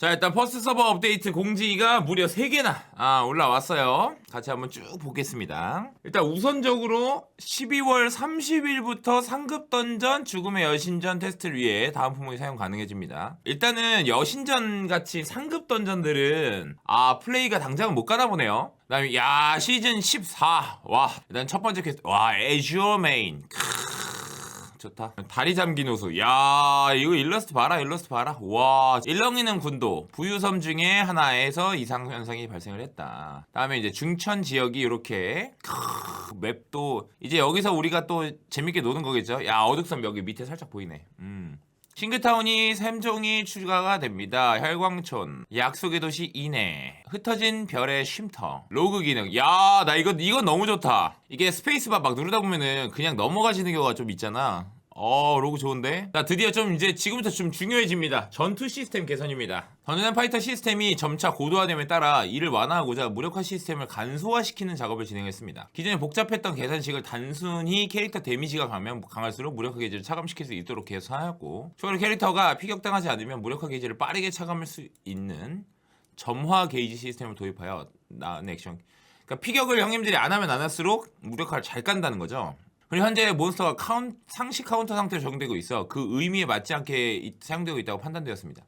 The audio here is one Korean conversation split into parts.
자 일단 퍼스트 서버 업데이트 공지가 무려 3개나 아, 올라왔어요. 같이 한번 쭉 보겠습니다. 일단 우선적으로 12월 30일부터 상급 던전 죽음의 여신전 테스트를 위해 다음 품목이 사용 가능해집니다. 일단은 여신전 같이 상급 던전들은 아 플레이가 당장은 못 가나 보네요. 그 다음에 야 시즌 14 와 일단 첫 번째 퀘스트 와 애주어 메인 좋다. 다리 잠긴 호수. 야, 이거 일러스트 봐라, 일러스트 봐라. 와, 일렁이는 군도. 부유섬 중에 하나에서 이상 현상이 발생을 했다. 다음에 이제 중천 지역이 이렇게 맵도 이제 여기서 우리가 또 재밌게 노는 거겠죠. 야, 어둑섬 여기 밑에 살짝 보이네. 음. 싱글타운이 샘종이 추가가 됩니다. 혈광촌, 약속의 도시 이내, 흩어진 별의 쉼터, 로그 기능. 야, 나 이거 이거 너무 좋다. 이게 스페이스바 막 누르다 보면은 그냥 넘어가시는 경우가 좀 있잖아. 어, 로그 좋은데? 자, 드디어 좀 이제 지금부터 좀 중요해집니다. 전투 시스템 개선입니다. 던전 파이터 시스템이 점차 고도화됨에 따라 이를 완화하고자 무력화 시스템을 간소화시키는 작업을 진행했습니다. 기존에 복잡했던 계산식을 단순히 캐릭터 데미지가 가면 강할수록 무력화 게이지를 차감시킬 수 있도록 개선하였고 추가로 캐릭터가 피격당하지 않으면 무력화 게이지를 빠르게 차감할 수 있는 점화 게이지 시스템을 도입하여 나은 액션 그러니까 피격을 형님들이 안 하면 안 할수록 무력화를 잘 깐다는 거죠. 그리고 현재 몬스터가 카운, 상시 카운터 상태로 적용되고 있어 그 의미에 맞지 않게 이- 사용되고 있다고 판단되었습니다.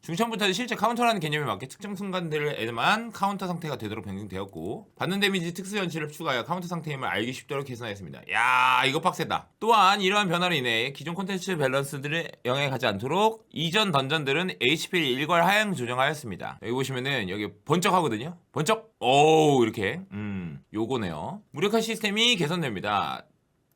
중천부터 실제 카운터라는 개념에 맞게 특정 순간들에만 카운터 상태가 되도록 변경되었고 받는 데미지 특수 연치를 추가하여 카운터 상태임을 알기 쉽도록 개선하였습니다. 야 이거 빡세다. 또한 이러한 변화로 인해 기존 콘텐츠 밸런스들에 영향을 가지 않도록 이전 던전들은 HP를 일괄 하향 조정하였습니다. 여기 보시면은 여기 번쩍하거든요. 번쩍 오 이렇게 음 요거네요. 무력화 시스템이 개선됩니다.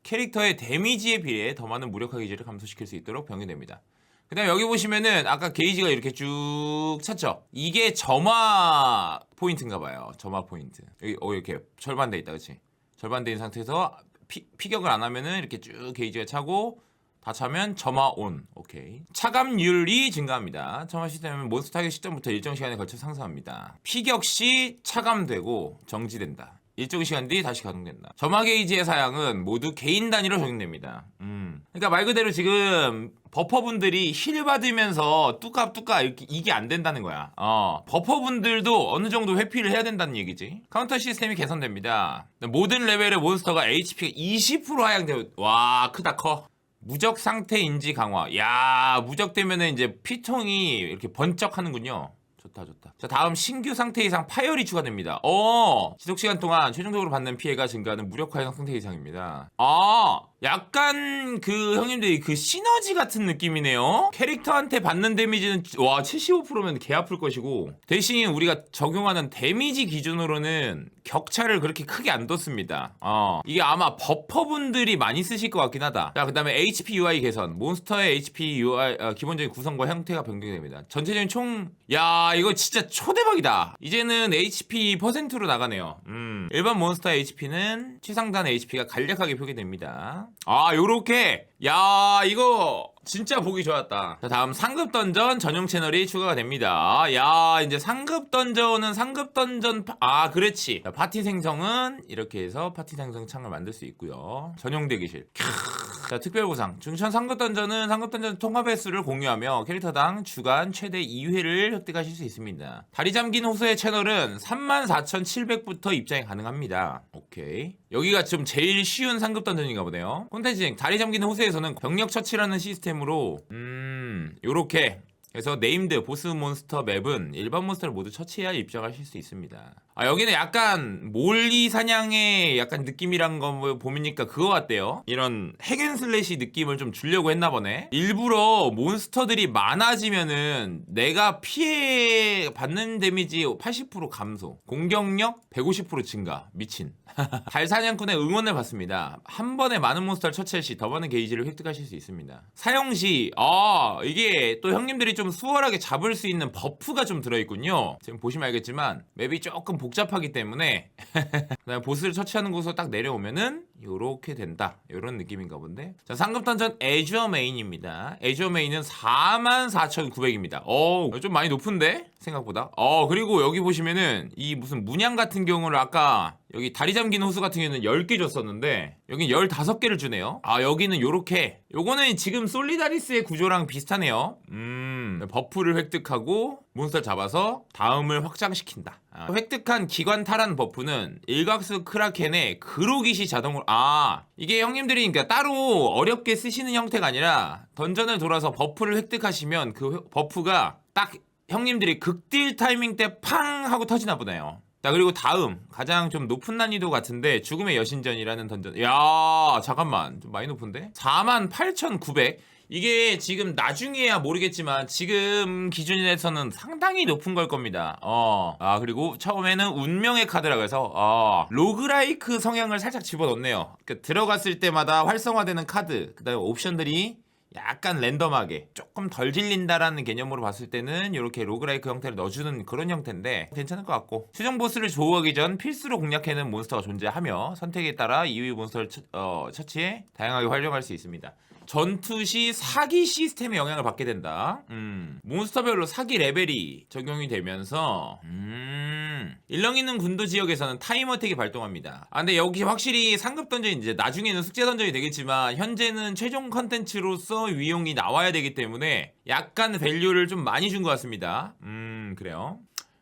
캐릭터의 데미지에 비해 더 많은 무력화 게이지를 감소시킬 수 있도록 변경됩니다. 그 다음에 여기 보시면은 아까 게이지가 이렇게 쭉 찼죠? 이게 점화 포인트인가 봐요. 점화 포인트. 여기 어 이렇게 절반돼 있다 그치? 절반된 상태에서 피, 피격을 안 하면은 이렇게 쭉 게이지가 차고 다 차면 점화 온. 오케이. 차감률이 증가합니다. 점화 시스템은 몬스터 타겟 시점부터 일정 시간에 걸쳐 상승합니다. 피격 시 차감되고 정지된다. 일정 시간 뒤 다시 가동된다. 점화 게이지의 사양은 모두 개인 단위로 적용됩니다. 음. 그러니까 말 그대로 지금 버퍼분들이 힐 받으면서 뚜까뚜까 이게 안 된다는 거야. 어. 버퍼분들도 어느 정도 회피를 해야 된다는 얘기지. 카운터 시스템이 개선됩니다. 모든 레벨의 몬스터가 HP가 20% 하향되고 와 크다 커. 무적 상태 인지 강화. 야, 무적 되면은 이제 피통이 이렇게 번쩍하는군요. 좋다, 좋다. 자, 다음 신규 상태 이상 파열이 추가됩니다. 어, 지속 시간 동안 최종적으로 받는 피해가 증가하는 무력화 이상 상태 이상입니다. 아, 약간 그 형님들이 그 시너지 같은 느낌이네요. 캐릭터한테 받는 데미지는 와 75%면 개 아플 것이고 대신 우리가 적용하는 데미지 기준으로는 격차를 그렇게 크게 안 뒀습니다. 어, 이게 아마 버퍼분들이 많이 쓰실 것 같긴 하다. 자, 그 다음에 HP UI 개선. 몬스터의 HP UI 어, 기본적인 구성과 형태가 변경됩니다. 전체적인 총, 야 이거 진짜 초대박이다. 이제는 HP 퍼센트로 나가네요. 음, 일반 몬스터의 HP는 최상단 HP가 간략하게 표기됩니다. 아, 요렇게. 야, 이거 진짜 보기 좋았다. 자, 다음 상급 던전 전용 채널이 추가가 됩니다. 야, 이제 상급 던전은 상급 던전 파... 아, 그렇지. 자, 파티 생성은 이렇게 해서 파티 생성 창을 만들 수 있고요. 전용 대기실. 캬. 자, 특별 보상. 중천 상급 던전은 상급 던전 통합 횟수를 공유하며 캐릭터당 주간 최대 2회를 획득하실 수 있습니다. 다리 잠긴 호수의 채널은 34,700부터 입장이 가능합니다. 오케이. 여기가 좀 제일 쉬운 상급 던전인가 보네요. 콘텐츠 다리 잠긴 호수 에서는 병력 처치라는 시스템으로 음, 요렇게 그래서 네임드 보스 몬스터 맵은 일반 몬스터를 모두 처치해야 입장하실 수 있습니다. 아 여기는 약간 몰리 사냥의 약간 느낌이란 거 보니까 그거 같대요. 이런 핵앤슬래시 느낌을 좀 주려고 했나 보네. 일부러 몬스터들이 많아지면은 내가 피해 받는 데미지 80% 감소, 공격력 150% 증가. 미친. 달 사냥꾼의 응원을 받습니다. 한 번에 많은 몬스터를 처치할 시 더 많은 게이지를 획득하실 수 있습니다. 사용 시, 아, 이게 또 형님들이 좀 수월하게 잡을 수 있는 버프가 좀 들어있군요. 지금 보시면 알겠지만, 맵이 조금 복잡하기 때문에, 보스를 처치하는 곳으로 딱 내려오면은, 요렇게 된다. 요런 느낌인가 본데. 자, 상급 던전 애주어 메인입니다. 애주어 메인은 44,900입니다. 어우, 좀 많이 높은데? 생각보다. 어, 그리고 여기 보시면은, 이 무슨 문양 같은 경우를 아까, 여기 다리 잠긴 호수 같은 경우는 10개 줬었는데 여기 15개를 주네요 아 여기는 요렇게 요거는 지금 솔리다리스의 구조랑 비슷하네요 음 음, 버프를 획득하고 몬스터 잡아서 다음을 확장시킨다. 아, 획득한 기관 탈환 버프는 일각수 크라켄의 그로깃이 자동으로 아 이게 형님들이 그러니까 따로 어렵게 쓰시는 형태가 아니라 던전을 돌아서 버프를 획득하시면 그 회- 버프가 딱 형님들이 극딜 타이밍 때 팡 하고 터지나 보네요. 자 그리고 다음 가장 좀 높은 난이도 같은데 죽음의 여신전이라는 던전. 야 잠깐만. 좀 많이 높은데? 48,900 이게 지금 나중에야 모르겠지만 지금 기준에서는 상당히 높은 걸 겁니다. 어. 아, 그리고 처음에는 운명의 카드라고 해서 어, 로그라이크 성향을 살짝 집어넣네요. 그 들어갔을 때마다 활성화되는 카드, 그다음에 옵션들이 약간 랜덤하게 조금 덜 질린다라는 개념으로 봤을 때는 이렇게 로그라이크 형태를 넣어주는 그런 형태인데 괜찮을 것 같고 최종 보스를 조우하기 전 필수로 공략해는 몬스터가 존재하며 선택에 따라 이위 몬스터를 처, 어, 처치해 다양하게 활용할 수 있습니다. 전투 시 사기 시스템에 영향을 받게 된다. 음, 몬스터별로 사기 레벨이 적용이 되면서 음, 일렁 있는 군도 지역에서는 타임 어택이 발동합니다. 아 근데 여기 확실히 상급 던전이 이제 나중에는 숙제 던전이 되겠지만 현재는 최종 컨텐츠로서 위용이 나와야 되기 때문에 약간 밸류를 좀 많이 준 것 같습니다. 음, 그래요.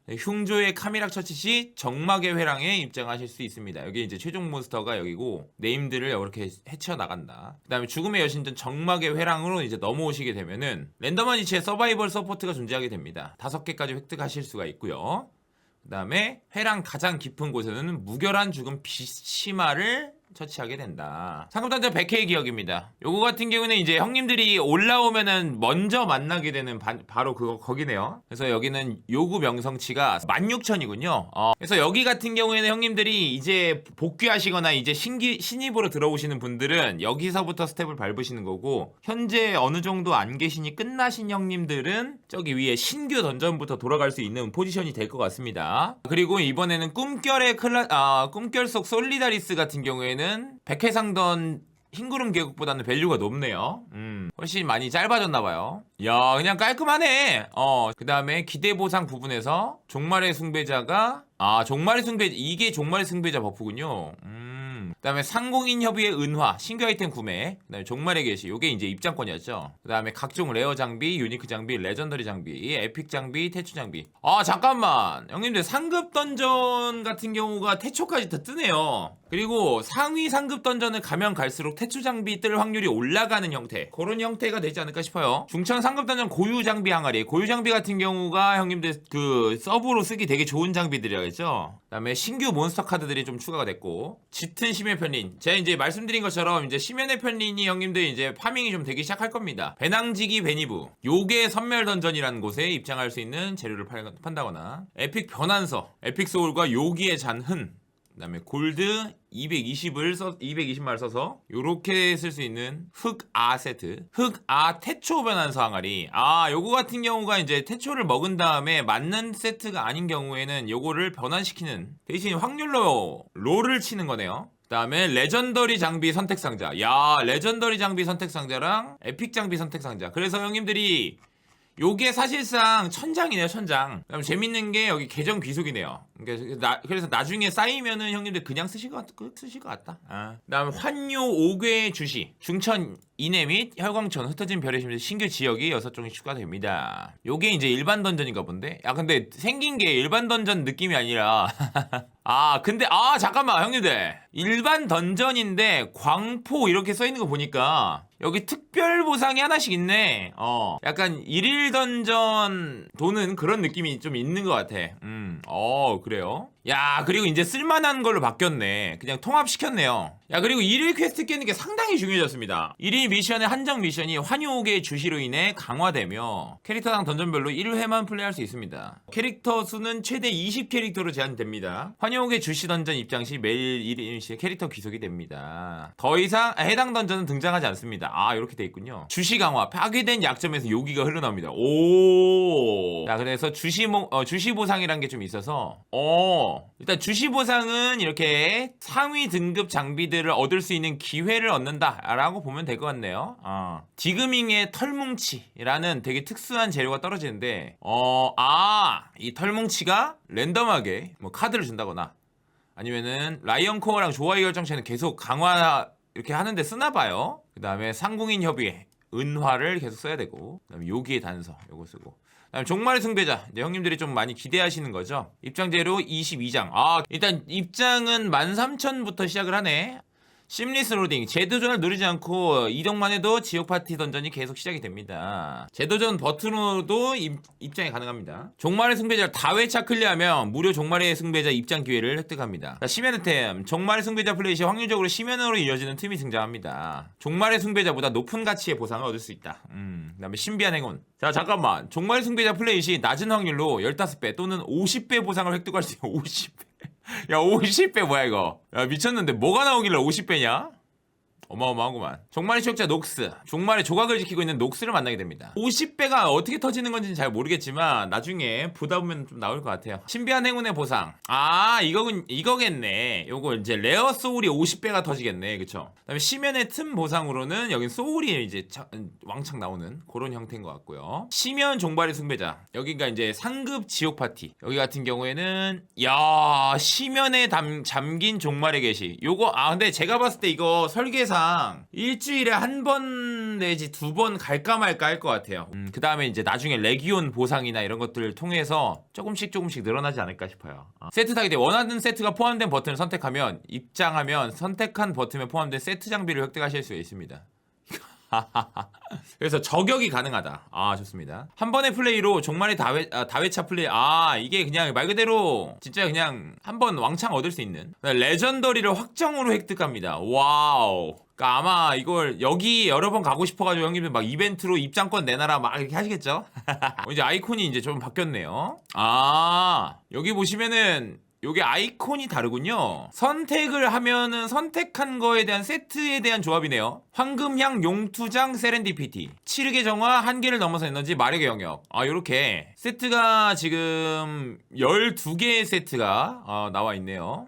네, 흉조의 카미락 처치 시 정막의 회랑에 입장하실 수 있습니다. 여기 이제 최종 몬스터가 여기고 네임들을 이렇게 헤쳐 나간다. 그다음에 죽음의 여신전 정막의 회랑으로 이제 넘어오시게 되면은 랜덤한 위치에 서바이벌 서포트가 존재하게 됩니다. 다섯 개까지 획득하실 수가 있고요. 그다음에 회랑 가장 깊은 곳에는 무결한 죽음 비치마를 처치하게 된다. 상급단자 100회의 기억입니다. 요거 같은 경우는 이제 형님들이 올라오면은 먼저 만나게 되는 바, 로 그거 거기네요. 그래서 여기는 요구 명성치가 16,000이군요. 어, 그래서 여기 같은 경우에는 형님들이 이제 복귀하시거나 이제 신기 신입으로 들어오시는 분들은 여기서부터 스텝을 밟으시는 거고 현재 어느 정도 안 계시니 끝나신 형님들은 저기 위에 신규 던전부터 돌아갈 수 있는 포지션이 될 것 같습니다. 그리고 이번에는 꿈결의 클라 아 꿈결 속 솔리다리스 같은 경우에는 백회상던 흰구름 계곡보다는 밸류가 높네요. 음, 훨씬 많이 짧아졌나봐요. 야, 그냥 깔끔하네. 어, 그 다음에 기대 보상 부분에서 종말의 숭배자가, 아, 종말의 숭배, 이게 종말의 숭배자 버프군요. 음, 그 다음에 상공인 협의의 은화, 신규 아이템 구매, 그 다음에 종말의 계시, 요게 이제 입장권이었죠. 그 다음에 각종 레어 장비, 유니크 장비, 레전더리 장비, 에픽 장비, 태초 장비. 아, 잠깐만. 형님들 상급 던전 같은 경우가 태초까지 다 뜨네요. 그리고 상위 상급 던전을 가면 갈수록 태초 장비 뜰 확률이 올라가는 형태. 그런 형태가 되지 않을까 싶어요. 중천 상급 던전 고유 장비 항아리. 고유 장비 같은 경우가 형님들 그 서브로 쓰기 되게 좋은 장비들이라겠죠? 그다음에 신규 몬스터 카드들이 좀 추가가 됐고 짙은 심해 편린. 제가 이제 말씀드린 것처럼 이제 심연의 편린이 형님들 이제 파밍이 좀 되기 시작할 겁니다. 배낭지기 베니브 요게 선멸 던전이라는 곳에 입장할 수 있는 재료를 팔- 판다거나. 에픽 변환서. 에픽 소울과 요기의 잔흔 그다음에 골드 220을 써 220말 써서 요렇게 쓸 수 있는 흑아 세트 흑아 태초 변환서 항아리. 아 요거 같은 경우가 이제 태초를 먹은 다음에 맞는 세트가 아닌 경우에는 요거를 변환시키는 대신 확률로 롤을 치는 거네요. 그다음에 레전더리 장비 선택 상자. 야 레전더리 장비 선택 상자랑 에픽 장비 선택 상자. 그래서 형님들이 요게 사실상 천장이네요, 천장. 그다음 재밌는 게 여기 계정 귀속이네요. 그러니까 나- 그래서 나중에 쌓이면은 형님들 그냥 쓰실 것 같, 그- 쓰실 것 같다. 아. 그다음 환요 5개 주시, 중천 이내 및 혈광천 흩어진 별의 심지 신규 지역이 6종이 추가됩니다. 요게 이제 일반 던전인가 본데. 야 근데 생긴 게 일반 던전 느낌이 아니라 아 근데 아 잠깐만 형님들 일반 던전인데 광포 이렇게 써 있는 거 보니까 여기 특별 보상이 하나씩 있네. 어, 약간 일일 던전 도는 그런 느낌이 좀 있는 것 같아. 음, 어, 그래요. 야, 그리고 이제 쓸만한 걸로 바뀌었네. 그냥 통합시켰네요. 야, 그리고 일일 퀘스트 깨는 게 상당히 중요해졌습니다. 일일 미션의 한정 미션이 환요옥의 주시로 인해 강화되며 캐릭터당 던전별로 1회만 플레이할 수 있습니다. 캐릭터 수는 최대 20캐릭터로 제한됩니다. 환요옥의 주시 던전 입장 시 매일 1일씩 캐릭터 귀속이 됩니다. 더 이상 해당 던전은 등장하지 않습니다. 아, 이렇게 돼 있군요. 주시 강화, 파괴된 약점에서 요기가 흘러나옵니다. 오. 자, 그래서 주시 모, 어, 주시 보상이란 게 좀 있어서, 어, 일단 주시 보상은 이렇게 상위 등급 장비들을 얻을 수 있는 기회를 얻는다라고 보면 될 것 같네요. 어. 디그밍의 털뭉치라는 되게 특수한 재료가 떨어지는데, 어, 아, 이 털뭉치가 랜덤하게 뭐 카드를 준다거나 아니면은 라이언 코어랑 조화의 결정체는 계속 강화 이렇게 하는데 쓰나 봐요. 그 다음에 상공인 협의 은화를 계속 써야 되고 그다음에 요기의 단서 요거 쓰고 그 다음에 종말의 승배자. 이제 형님들이 좀 많이 기대하시는 거죠? 입장제로 22장. 아 일단 입장은 13,000부터 시작을 하네 심리스 로딩 재도전을 누르지 않고 이동만 해도 지옥 파티 던전이 계속 시작이 됩니다. 재도전 버튼으로도 입, 입장이 가능합니다. 종말의 승배자를 다회차 클리어하면 무료 종말의 승배자 입장 기회를 획득합니다. 자, 심연의 템 종말의 승배자 플레이 시 확률적으로 심연으로 이어지는 틈이 등장합니다. 종말의 승배자보다 높은 가치의 보상을 얻을 수 있다. 음, 그다음에 신비한 행운. 자 잠깐만 종말의 승배자 플레이 시 낮은 확률로 15배 또는 50배 보상을 획득할 수 있는 50배. 야 50배 뭐야 이거? 야 미쳤는데 뭐가 나오길래 50배냐 어마어마하구만. 종말의 추적자 녹스. 종말의 조각을 지키고 있는 녹스를 만나게 됩니다. 50배가 어떻게 터지는 건지는 잘 모르겠지만 나중에 보다 보면 좀 나올 것 같아요. 신비한 행운의 보상. 아 이거군 이거겠네. 요거 이제 레어 소울이 50배가 터지겠네. 그쵸? 그다음에 심연의 틈 보상으로는 여긴 소울이 이제 차- 왕창 나오는 그런 형태인 것 같고요. 심연 종발의 승배자. 여기가 이제 상급 지옥 파티. 여기 같은 경우에는 야 심연에 담, 잠긴 종말의 계시. 요거 아 근데 제가 봤을 때 이거 설계 상 일주일에 한 번 내지 두 번 갈까 말까 할 것 같아요 음, 그 다음에 이제 나중에 레기온 보상이나 이런 것들을 통해서 조금씩 조금씩 늘어나지 않을까 싶어요 어. 세트 타기 때 원하는 세트가 포함된 버튼을 선택하면 입장하면 선택한 버튼에 포함된 세트 장비를 획득하실 수 있습니다 그래서 저격이 가능하다. 아 좋습니다. 한 번의 플레이로 종말의 다회 아, 다회차 플레이. 아 이게 그냥 말 그대로 진짜 그냥 한 번 왕창 얻을 수 있는 레전더리를 확정으로 획득합니다. 와우. 그러니까 아마 이걸 여기 여러 번 가고 싶어가지고 형님들 막 이벤트로 입장권 내놔라 막 이렇게 하시겠죠? 어, 이제 아이콘이 이제 좀 바뀌었네요. 아 여기 보시면은 요게 아이콘이 다르군요. 선택을 하면은 선택한 거에 대한 세트에 대한 조합이네요. 황금향 용투장 세렌디피티. 치르게 정화 한계를 넘어서 에너지 마력의 영역. 아, 요렇게 세트가 지금 12개의 세트가 어, 나와 있네요.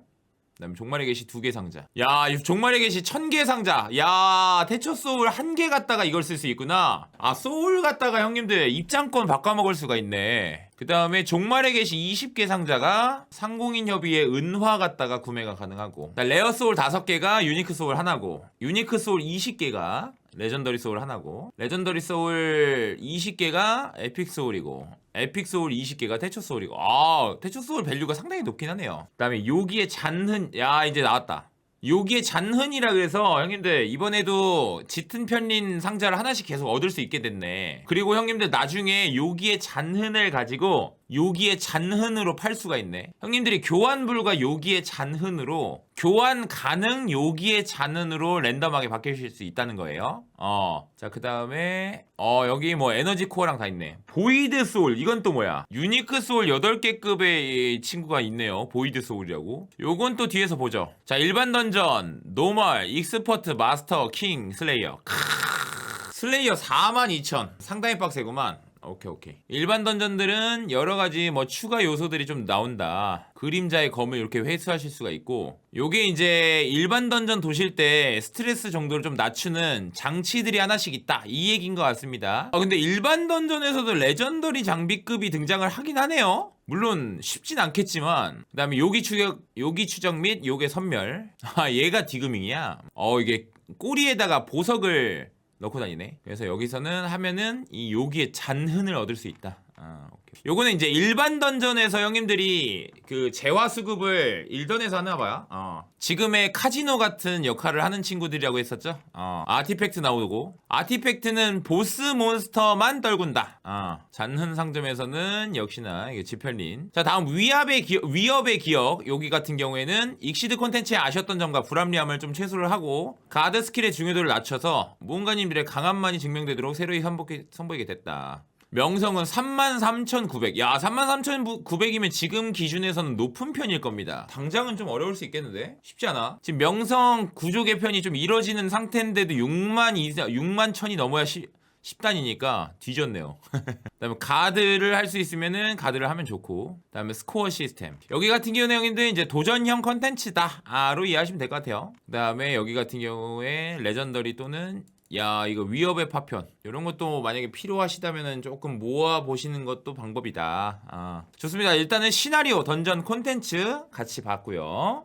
그다음에 종말의 계시 두 개 상자. 야, 이 종말의 계시 천 개 상자. 야, 태초 소울 한 개 갖다가 이걸 쓸 수 있구나. 아, 소울 갖다가 형님들 입장권 바꿔 먹을 수가 있네. 그 다음에 종말의 계시 20개 상자가 상공인 협의의 은화 갖다가 구매가 가능하고 레어 소울 5개가 유니크 소울 하나고 유니크 소울 20개가 레전더리 소울 하나고 레전더리 소울 20개가 에픽 소울이고 에픽 소울 20개가 태초 소울이고. 아 태초 소울 밸류가 상당히 높긴 하네요. 그 다음에 요기의 잔흔 야 이제 나왔다 요기의 잔흔이라 그래서 형님들 이번에도 짙은 편린 상자를 하나씩 계속 얻을 수 있게 됐네. 그리고 형님들 나중에 요기의 잔흔을 가지고 요기의 잔흔으로 팔 수가 있네. 형님들이 교환 불가 요기의 잔흔으로 교환 가능 요기의 잔흔으로 랜덤하게 바뀌실 수 있다는 거예요. 어 자 그 다음에 어 여기 뭐 에너지 코어랑 다 있네. 보이드 소울 이건 또 뭐야? 유니크 소울 8개급의 친구가 있네요. 보이드 소울이라고. 요건 또 뒤에서 보죠. 자 일반 던전 노멀 익스퍼트 마스터 킹 슬레이어. 크으, 슬레이어 42,000 상당히 빡세구만 오케이 오케이. 일반 던전들은 여러 가지 뭐 추가 요소들이 좀 나온다. 그림자의 검을 이렇게 회수하실 수가 있고 요게 이제 일반 던전 도실 때 스트레스 정도를 좀 낮추는 장치들이 하나씩 있다. 이 얘기인 것 같습니다. 아 근데 일반 던전에서도 레전더리 장비급이 등장을 하긴 하네요. 물론 쉽진 않겠지만 그 다음에 요기 추적 요기 추적 및 요게 선멸. 아 얘가 디그밍이야? 어 이게 꼬리에다가 보석을 넣고 다니네. 그래서 여기서는 하면은 이 요기의 잔흔을 얻을 수 있다. 아, 오케이. 요거는 이제 일반 던전에서 형님들이 그 재화 수급을 일던에서 하나 봐요. 어. 지금의 카지노 같은 역할을 하는 친구들이라고 했었죠. 어. 아티팩트 나오고 아티팩트는 보스 몬스터만 떨군다. 어. 잔흔 상점에서는 역시나 이게 지편린. 자 다음 위압의 기억, 위협의 기억 여기 같은 경우에는 익시드 콘텐츠에 아쉬웠던 점과 불합리함을 좀 최소를 하고 가드 스킬의 중요도를 낮춰서 무언가님들의 강함만이 증명되도록 새로이 선보이게 됐다. 명성은 33,900. 야, 33,900이면 지금 기준에서는 높은 편일 겁니다. 당장은 좀 어려울 수 있겠는데? 쉽지 않아. 지금 명성 구조 개편이 좀 이뤄지는 상태인데도 6만 이상, 6만 천이 넘어야 시, 10단이니까 뒤졌네요. 그다음에 가드를 할 수 있으면은 가드를 하면 좋고, 그다음에 스코어 시스템. 여기 같은 경우는 형님들 이제 도전형 컨텐츠다로 이해하시면 될 것 같아요. 그다음에 여기 같은 경우에 레전더리 또는 야 이거 위협의 파편 이런 것도 만약에 필요하시다면은 조금 모아 보시는 것도 방법이다. 아, 좋습니다. 일단은 시나리오 던전 콘텐츠 같이 봤고요.